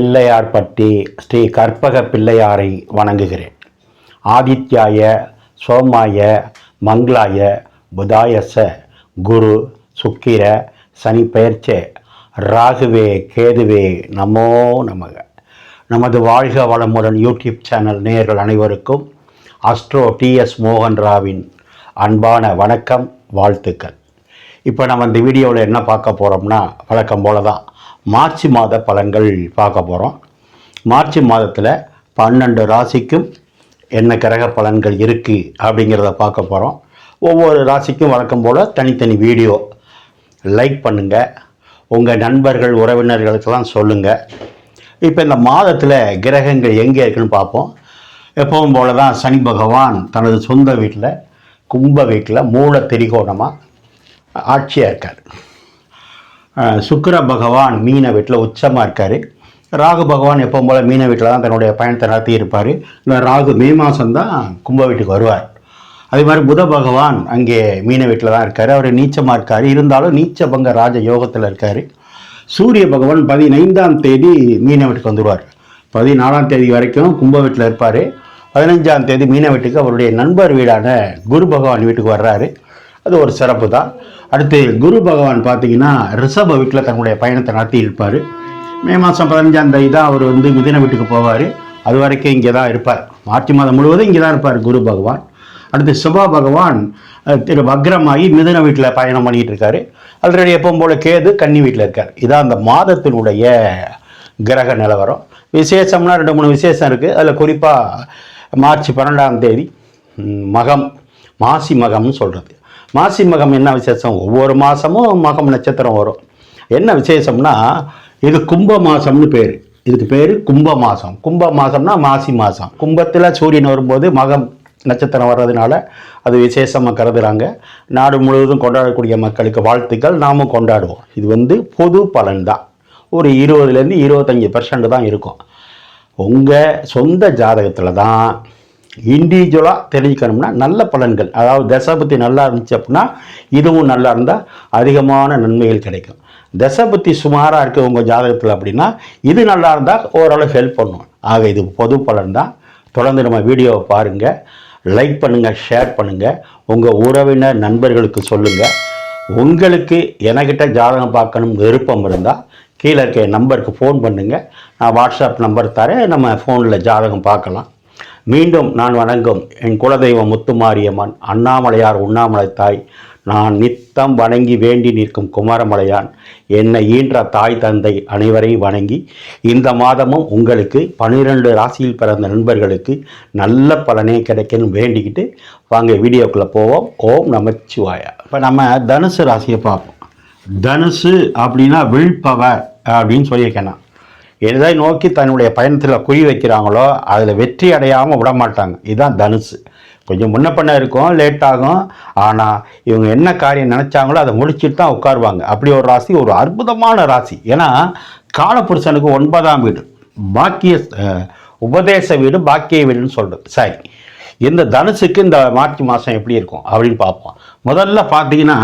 பிள்ளையார்பட்டி ஸ்ரீ கற்பக பிள்ளையாரை வணங்குகிறேன். ஆதித்யாய சோமாய மங்களாய புதாயச குரு சுக்கிர சனி பெயர்ச்சே ராகுவே கேதுவே நமோ நமக. நமது வாழ்க வளமுடன் யூடியூப் சேனல் நேயர்கள் அனைவருக்கும் அஸ்ட்ரோ டிஎஸ் மோகன் ராவின் அன்பான வணக்கம் வாழ்த்துக்கள். இப்போ நம்ம இந்த வீடியோவில் என்ன பார்க்க போகிறோம்னா வழக்கம் போல தான் மார்ச் மாத பலன்கள் பார்க்க போகிறோம் மார்ச் மாதத்தில் பன்னெண்டு ராசிக்கும் என்ன கிரக பலன்கள் இருக்குது அப்படிங்கிறத பார்க்க போகிறோம் ஒவ்வொரு ராசிக்கும் வழக்கம் போல் தனித்தனி வீடியோ லைக் பண்ணுங்கள் உங்கள் நண்பர்கள் உறவினர்களுக்கெல்லாம் சொல்லுங்கள் இப்போ இந்த மாதத்தில் கிரகங்கள் எங்கே இருக்குன்னு பார்ப்போம். எப்பவும் போல தான் சனி பகவான் தனது சொந்த வீட்டில் கும்ப வீட்டில் மூல திரிகோணமாக ஆட்சியாக இருக்கார். சுக்கிர பகவான் மீன வீட்டில் உச்சமாக இருக்கார். ராகு பகவான் எப்போ போல் மீன வீட்டில் தான் தன்னுடைய பயணத்தை நடத்தி இருப்பார். இல்லை ராகு மே மாதம்தான் கும்ப வீட்டுக்கு வருவார். அதே மாதிரி புத பகவான் அங்கே மீன வீட்டில் தான் இருக்கார். அவர் நீச்சமாக இருக்கார். இருந்தாலும் நீச்ச பங்க ராஜ யோகத்தில் இருக்கார். சூரிய பகவான் பதினைந்தாம் தேதி மீன வீட்டுக்கு வந்துடுவார் பதினாலாம் தேதி வரைக்கும் கும்ப வீட்டில் இருப்பார். பதினஞ்சாம் தேதி மீன வீட்டுக்கு அவருடைய நண்பர் வீடான குரு பகவான் வீட்டுக்கு வர்றாரு. அது ஒரு சிறப்பு தான் அடுத்து குரு பகவான் பார்த்தீங்கன்னா ரிஷப வீட்டில் தன்னுடைய பயணத்தை நடத்தி இருப்பார் மே மாதம் பதினஞ்சாம் தேதி தான் அவர் வந்து மிதின வீட்டுக்கு போவார். அது வரைக்கும் இங்கே தான் இருப்பார். மார்ச் மாதம் முழுவதும் இங்கே தான் இருப்பார் குரு பகவான். அடுத்து சுபா பகவான் திரு வக்ரமாகி மிதுன வீட்டில் பயணம் பண்ணிகிட்டு இருக்காரு. ஆல்ரெடி எப்பவும் போல கேது கன்னி வீட்டில் இருக்கார். இதான் அந்த மாதத்தினுடைய கிரக நிலவரம். விசேஷம்னா ரெண்டு மூணு விசேஷம் இருக்குது அதில் குறிப்பாக மார்ச் பன்னெண்டாம் தேதி மகம் மாசி மகம்னு சொல்கிறது மாசி மகம் என்ன விசேஷம்? ஒவ்வொரு மாதமும் மகம் நட்சத்திரம் வரும். என்ன விசேஷம்னா இது கும்ப மாதம்னு பேர். இதுக்கு பேர் கும்ப மாதம் கும்ப மாதம்னா மாசி மாதம் கும்பத்தில் சூரியன் வரும்போது மகம் நட்சத்திரம் வர்றதுனால அது விசேஷமாக கருதுகிறாங்க நாடு முழுவதும் கொண்டாடக்கூடிய மக்களுக்கு வாழ்த்துக்கள் நாமும் கொண்டாடுவோம். இது வந்து பொது பலன் தான். ஒரு இருபதுலேருந்து இருபத்தஞ்சி பர்சன்ட் தான் இருக்கும். உங்கள் சொந்த ஜாதகத்தில் தான் இண்டிவிஜுவலாக தெரிஞ்சுக்கணும்னா நல்ல பலன்கள். அதாவது தசபுத்தி நல்லா இருந்துச்சு அப்படின்னா இதுவும் நல்லா இருந்தால் அதிகமான நன்மைகள் கிடைக்கும். தசபுத்தி சுமாராக இருக்குது உங்கள் ஜாதகத்தில் அப்படின்னா இது நல்லா இருந்தால் ஓரளவு ஹெல்ப் பண்ணும். ஆக இது பொது பலன் தான். தொடர்ந்து நம்ம வீடியோவை பாருங்கள் லைக் பண்ணுங்கள் ஷேர் பண்ணுங்கள் உங்கள் உறவினர் நண்பர்களுக்கு சொல்லுங்கள் உங்களுக்கு எனக்கிட்ட ஜாதகம் பார்க்கணும் விருப்பம் இருந்தால் கீழே இருக்க என் நம்பருக்கு ஃபோன் பண்ணுங்கள் நான் வாட்ஸ்அப் நம்பர் தரேன். நம்ம ஃபோனில் ஜாதகம் பார்க்கலாம். மீண்டும் நான் வணங்கும் என் குலதெய்வம் முத்துமாரியம்மன் அண்ணாமலையார் உண்ணாமலை தாய் நான் நித்தம் வணங்கி வேண்டி நிற்கும் குமாரமலையான். என்னை ஈன்ற தாய் தந்தை அனைவரையும் வணங்கி இந்த மாதமும் உங்களுக்கு பன்னிரெண்டு ராசியில் பிறந்த நண்பர்களுக்கு நல்ல பலனே கிடைக்கணும் வேண்டிக்கிட்டு வாங்க வீடியோக்குள்ளே போவோம். ஓம் நமச்சிவாயா. இப்போ நம்ம தனுசு ராசியை பார்ப்போம். தனுசு அப்படின்னா வில் பவர் அப்படின்னு சொல்லியிருக்கேன் நான். எதை நோக்கி தன்னுடைய பயணத்தில் குறி வைக்கிறாங்களோ அதில் வெற்றி அடையாமல் விட மாட்டாங்க. இதுதான் தனுசு. கொஞ்சம் முன்ன பண்ண இருக்கும் லேட் ஆகும். ஆனால் இவங்க என்ன காரியம் நினச்சாங்களோ அதை முடிச்சுட்டு தான் உட்காருவாங்க. அப்படி ஒரு ராசி ஒரு அற்புதமான ராசி. ஏன்னா காலபுருஷனுக்கு ஒன்பதாம் வீடு. பாக்கிய உபதேச வீடு பாக்கிய வீடுன்னு சொல்கிறது சரி. இந்த தனுசுக்கு இந்த மார்ச் மாதம் எப்படி இருக்கும் அப்படின்னு பார்ப்போம். முதல்ல பார்த்தீங்கன்னா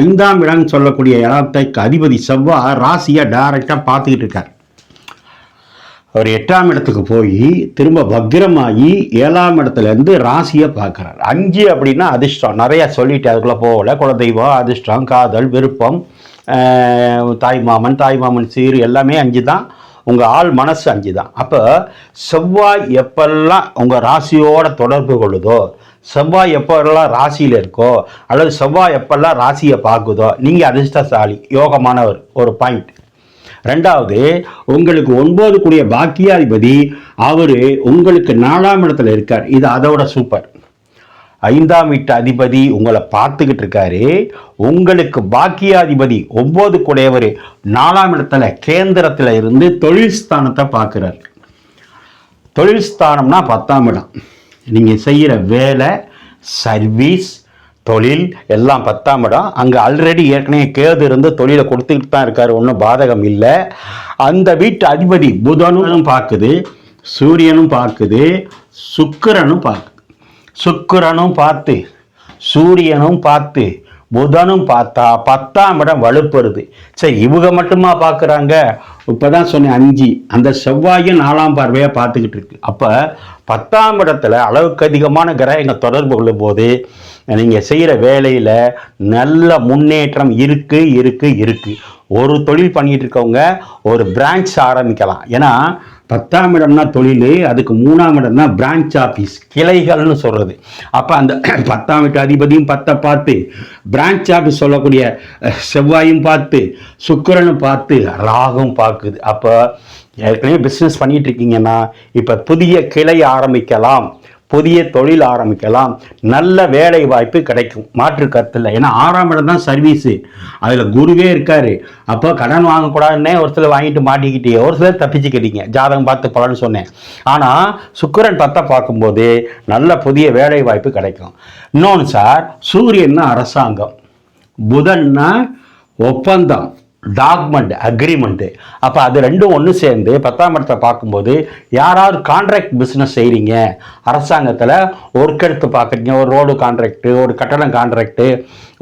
ஐந்தாம் இடம்னு சொல்லக்கூடிய இடத்துக்கு அதிபதி செவ்வாய் ராசியை டைரெக்டாக பார்த்துக்கிட்டு இருக்கார். அவர் எட்டாம் இடத்துக்கு போய் திரும்ப பக்ரமாகி ஏழாம் இடத்துலேருந்து ராசியை பார்க்குறார். அஞ்சு அப்படின்னா அதிர்ஷ்டம். நிறையா சொல்லிட்டு அதுக்குள்ளே போகல. குலதெய்வம் அதிர்ஷ்டம் காதல் விருப்பம் தாய் மாமன் தாய் மாமன் சீர் எல்லாமே அஞ்சு தான். உங்கள் ஆள் மனசு அஞ்சு தான். அப்போ செவ்வாய் எப்பெல்லாம் உங்கள் ராசியோட தொடர்பு கொள்ளுதோ செவ்வாய் எப்பெல்லாம் ராசியில் இருக்கோ அல்லது செவ்வாய் எப்பெல்லாம் ராசியை பார்க்குதோ நீங்கள் அதிர்ஷ்டசாலி யோகமானவர் ஒரு பாயிண்ட் ரெண்டாவது உங்களுக்கு ஒன்பது கூடிய பாக்கியாதிபதி அவர் உங்களுக்கு நாலாம் இடத்துல இருக்கார். இது அதோட சூப்பர் ஐந்தாம் வீட்டு அதிபதி உங்களை பார்த்துக்கிட்டு இருக்காரு. உங்களுக்கு பாக்கியாதிபதி ஒன்பது கூடையவர் நாலாம் இடத்துல கேந்திரத்தில் இருந்து தொழில் ஸ்தானத்தை பார்க்குறாரு. தொழில் ஸ்தானம்னா பத்தாம் இடம். நீங்கள் செய்கிற வேலை சர்வீஸ் தொழில் எல்லாம் பத்தாம் இடம். அங்கே ஆல்ரெடி ஏற்கனவே கேது இருந்து தொழிலை கொடுத்துக்கிட்டு தான் இருக்கார். ஒன்றும் பாதகம் இல்லை. அந்த வீட்டு அதிபதி புதனும் பார்க்குது சூரியனும் பார்க்குது சுக்கிரனும் பார்க்குது சுக்கரனும் பார்த்து சூரியனும் பார்த்து புதனும் பார்த்தா பத்தாம் இடம் வலுப்பெறுது. சரி இவங்க மட்டுமா பார்க்குறாங்க இப்போ தான் சொன்னேன் அஞ்சு. அந்த செவ்வாயும் நாலாம் பார்வையாக பார்த்துக்கிட்டு இருக்கு. அப்போ பத்தாம் இடத்துல அளவுக்கு அதிகமான கிரகங்கள் தொடர்பு கொள்ளும் போது நீங்கள் செய்கிற வேலையில் நல்ல முன்னேற்றம் இருக்குது இருக்குது இருக்குது ஒரு தொழில் பண்ணிகிட்டு இருக்கவங்க ஒரு பிரான்ச் ஆரம்பிக்கலாம். ஏன்னா பத்தாம் இடம்னா தொழில் அதுக்கு மூணாம் இடம்னா பிரான்ச் ஆஃபீஸ் கிளைகள்னு சொல்கிறது அப்போ அந்த பத்தாம் வீட்டு அதிபதியும் பத்தை பார்த்து பிரான்ச் ஆஃபீஸ் சொல்லக்கூடிய செவ்வாயும் பார்த்து சுக்கரனும் பார்த்து ராகும் பார்க்குது. அப்போ ஏற்கனவே பிஸ்னஸ் பண்ணிகிட்ருக்கீங்கன்னா இப்போ புதிய கிளை ஆரம்பிக்கலாம். புதிய தொழில் ஆரம்பிக்கலாம். நல்ல வேலை வாய்ப்பு கிடைக்கும். மாற்று கருத்தில் ஏன்னா ஆறாம் இடம் தான் சர்வீஸு அதில் குருவே இருக்காரு. அப்போ கடன் வாங்கக்கூடாதுன்னே ஒரு சிலர் வாங்கிட்டு மாட்டிக்கிட்டே ஒரு சிலர் தப்பிச்சுக்கிட்டீங்க. ஜாதகம் பார்த்து பலன்னு சொன்னேன். ஆனால் சுக்கரன் பத்தை பார்க்கும்போது நல்ல புதிய வேலை வாய்ப்பு கிடைக்கும். இன்னொன்று சார் சூரியன்னா அரசாங்கம். புதன்னா ஒப்பந்தம். டாக்மெண்ட் அக்ரிமெண்ட்டு அப்போ அது ரெண்டும் ஒன்று சேர்ந்து பத்தாம் இடத்தை பார்க்கும்போது யாராவது கான்ட்ராக்ட் பிஸ்னஸ் செய்கிறீங்க அரசாங்கத்தில் ஒர்க் எடுத்து பார்க்குறீங்க. ஒரு ரோடு கான்ட்ராக்டு ஒரு கட்டணம் கான்ட்ராக்டு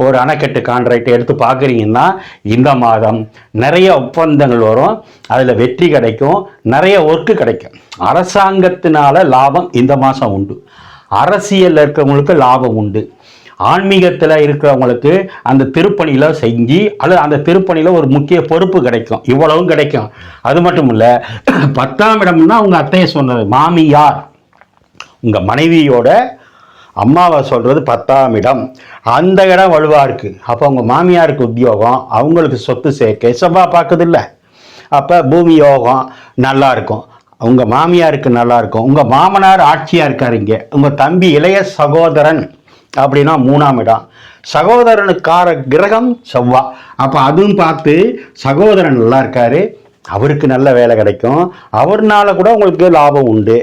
ஒரு அணைக்கட்டு கான்ட்ராக்ட் எடுத்து பார்க்குறீங்கன்னா இந்த மாதம் நிறைய ஒப்பந்தங்கள் வரும். அதில் வெற்றி கிடைக்கும். நிறைய ஒர்க்கு கிடைக்கும். அரசாங்கத்தினால லாபம் இந்த மாதம் உண்டு. அரசியலில் இருக்கிறவங்களுக்கு லாபம் உண்டு. ஆன்மீகத்தில் இருக்கிறவங்களுக்கு அந்த திருப்பணியில் செஞ்சு அல்லது அந்த திருப்பணியில் ஒரு முக்கிய பொறுப்பு கிடைக்கும். இவ்வளவும் கிடைக்கும். அது மட்டும் இல்லை பத்தாம் இடம்னா உங்கள் அத்தையை சொன்னது மாமியார் உங்கள் மனைவியோட அம்மாவை சொல்கிறது பத்தாம் இடம். அந்த இடம் வலுவாக இருக்குது அப்போ உங்கள் மாமியாருக்கு உத்தியோகம் அவங்களுக்கு சொத்து சேர்க்கை செவ்வாய் பார்க்குதில்ல. அப்போ பூமி யோகம் நல்லா இருக்கும். உங்கள் மாமியாருக்கு நல்லா இருக்கும். உங்கள் மாமனார் ஆட்சியாக இருக்காரு இங்கே. உங்கள் தம்பி இளைய சகோதரன். அப்படின்னா மூணாம் இடம். சகோதரனுக்கார கிரகம் செவ்வா. அப்போ அதுவும் பார்த்து சகோதரன் நல்லா இருக்காரு. அவருக்கு நல்ல வேலை கிடைக்கும். அவர்னால கூட உங்களுக்கு லாபம் உண்டு.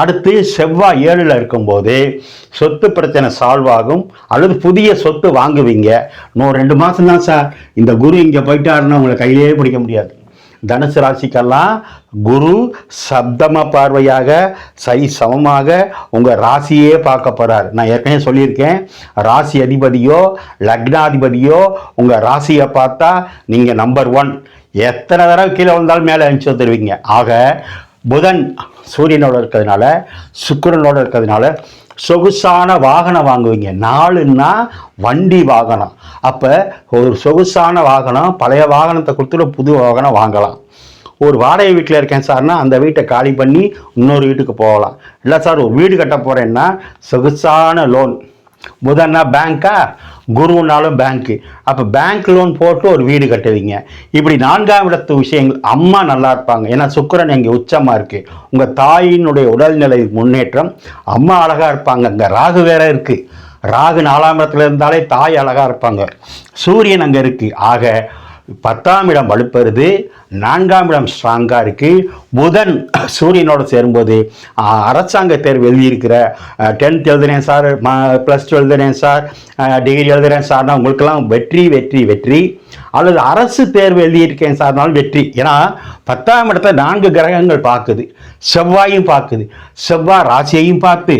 அடுத்து செவ்வாய் ஏழில் இருக்கும்போது சொத்து பிரச்சனை சால்வ் ஆகும். அல்லது புதிய சொத்து வாங்குவீங்க. இன்னும் ரெண்டு மாதம் தான் சார் இந்த குரு இங்கே போயிட்டாருன்னா உங்களை கையிலேயே பிடிக்க முடியாது. தனுசு ராசிக்கெல்லாம் குரு சப்தம பார்வையாக சை சமமாக உங்கள் ராசியே பார்க்க போகிறார் நான் ஏற்கனவே சொல்லியிருக்கேன் ராசி அதிபதியோ லக்னாதிபதியோ உங்கள் ராசியை பார்த்தா நீங்கள் நம்பர் ஒன் எத்தனை தடவை கீழே வந்தாலும் மேலே அனுப்பிச்சு வந்துடுவீங்க ஆக புதன் சூரியனோட இருக்கிறதுனால சுக்கிரனோட இருக்கிறதுனால சொகுசான வாகனம் வாங்குவீங்க. நாலுன்னா வண்டி வாகனம். அப்போ ஒரு சொகுசான வாகனம் பழைய வாகனத்தை கொடுத்துட்டு புது வாகனம் வாங்கலாம். ஒரு வாடகை வீட்டில் இருக்கேன் சார்னா அந்த வீட்டை காலி பண்ணி இன்னொரு வீட்டுக்கு போகலாம். இல்லை சார் ஒரு வீடு கட்ட போகிறேன்னா சொகுசான லோன். முதன்னா பேங்க்கா குருனாலும் பேங்க்கு அப்போ பேங்க் லோன் போட்டு ஒரு வீடு கட்டுவீங்க. இப்படி நான்காம் இடத்து விஷயங்கள் அம்மா நல்லா இருப்பாங்க. ஏன்னா சுக்கிரன் இங்கே உச்சமாக இருக்குது உங்கள் தாயினுடைய உடல்நிலை முன்னேற்றம் அம்மா அழகாக இருப்பாங்க. இங்கே ராகு வேற இருக்குது ராகு நாலாம் இடத்துல இருந்தாலே தாய் அழகாக இருப்பாங்க. சூரியன் அங்கே இருக்குது ஆக பத்தாம் இடம் வலுப்பெறுது. நான்காம் இடம் ஸ்ட்ராங்காக இருக்குது புதன் சூரியனோட சேரும்போது அரசாங்க தேர்வு எழுதியிருக்கிற டென்த் எழுதுனேன் சார் ப்ளஸ் டூ எழுதுனேன் சார் டிகிரி எழுதுனேன் சார்னா உங்களுக்கெல்லாம் வெற்றி வெற்றி வெற்றி. அல்லது அரசு தேர்வு எழுதியிருக்கேன் சார்னாலும் வெற்றி. ஏன்னா பத்தாம் இடத்தை நான்கு கிரகங்கள் பார்க்குது. செவ்வாயும் பார்க்குது. செவ்வாய் ராசியையும் பார்த்து.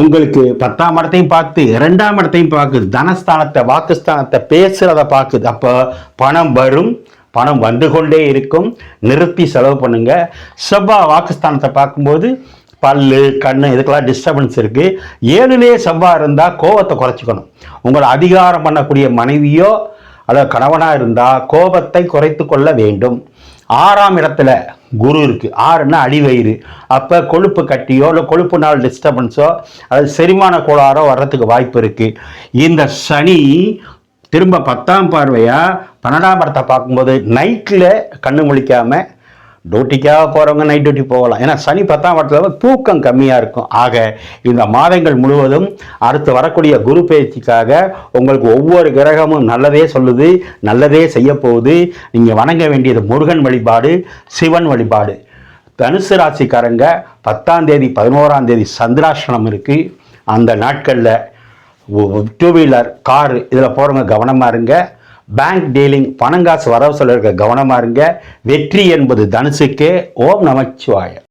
உங்களுக்கு பத்தாம் இடத்தையும் பார்த்து இரண்டாம் இடத்தையும் பார்க்குது தனஸ்தானத்தை வாக்குஸ்தானத்தை பேசுகிறத பார்க்குது. அப்போ பணம் வரும் பணம் வந்து கொண்டே இருக்கும். நிறுத்தி செலவு பண்ணுங்க. செவ்வாய் வாக்குஸ்தானத்தை பார்க்கும்போது பல்லு கண்ணு இதுக்கெல்லாம் டிஸ்டர்பன்ஸ் இருக்குது ஏழுலேயே செவ்வாய் இருந்தால் கோபத்தை குறைச்சிக்கணும். உங்களை அதிகாரம் பண்ணக்கூடிய மனைவியோ அல்லது கணவனாக இருந்தால் கோபத்தை குறைத்து கொள்ள வேண்டும். ஆறாம் இடத்துல குரு இருக்கு. ஆறுன்னா அடிவயிறு அப்போ கொழுப்பு கட்டியோ இல்லை கொழுப்புனால் டிஸ்டர்பன்ஸோ அது செரிமான கோளாறோ வர்றதுக்கு வாய்ப்பு இருக்கு. இந்த சனி திரும்ப பத்தாம் பார்வையா பன்னெண்டாம் இடத்தை பார்க்கும்போது நைட்டில் கண்ணு முழிக்காம டியூட்டிக்காக போகிறவங்க நைட் டியூட்டி போகலாம். ஏன்னா சனி பத்தாம் இடத்துல தூக்கம் கம்மியாக இருக்கும். ஆக இந்த மாதங்கள் முழுவதும் அடுத்து வரக்கூடிய குரு பயிற்சிக்காக உங்களுக்கு ஒவ்வொரு கிரகமும் நல்லதே சொல்லுது நல்லதே செய்ய போகுது. நீங்கள் வணங்க வேண்டியது முருகன் வழிபாடு சிவன் வழிபாடு. தனுசு ராசிக்காரங்க பத்தாம் தேதி பதினோராம் தேதி சந்திராஷ்டிரம் இருக்குது அந்த நாட்களில் டூ வீலர் கார் இதில் போகிறவங்க கவனமாக இருங்க. பேங்க் டீலிங் பணங்காசு வரவு சொல்ல கவனமாக இருங்க. வெற்றி என்பது தனுசுக்கே. ஓம் நமச்சிவாய